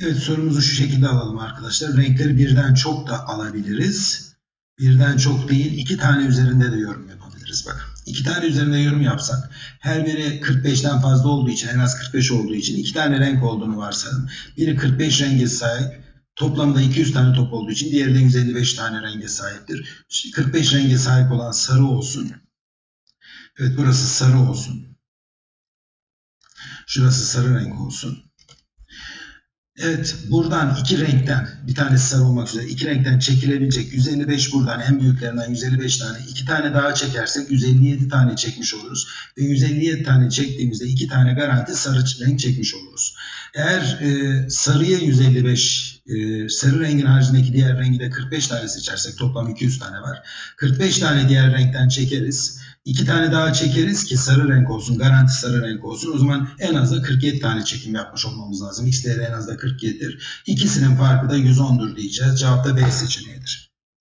Evet sorumuzu şu şekilde alalım arkadaşlar. Renkleri birden çok da alabiliriz. Birden çok değil iki tane üzerinde de yorum yapabiliriz. Bakın iki tane üzerinde yorum yapsak her biri 45'ten fazla olduğu için en az 45 olduğu için iki tane renk olduğunu varsayalım. Biri 45 renge sahip. Toplamda 200 tane top olduğu için diğeri de 155 tane renge sahiptir. İşte 45 renge sahip olan sarı olsun. Evet burası sarı olsun. Şurası sarı renk olsun. Evet buradan iki renkten bir tanesi sarı olmak üzere iki renkten çekilebilecek 155 buradan en büyüklerinden 155 tane iki tane daha çekersek 157 tane çekmiş oluruz. Ve 157 tane çektiğimizde iki tane garanti sarı renk çekmiş oluruz. Eğer e, sarıya 155 e, sarı rengin haricindeki diğer rengi de 45 tane seçersek toplam 200 tane var. 45 tane diğer renkten çekeriz. İki tane daha çekeriz ki sarı renk olsun, garanti sarı renk olsun. O zaman en az da 47 tane çekim yapmış olmamız lazım. X değeri en az da 47'dir. İkisinin farkı da 110'dur diyeceğiz. Cevap da B seçeneğidir.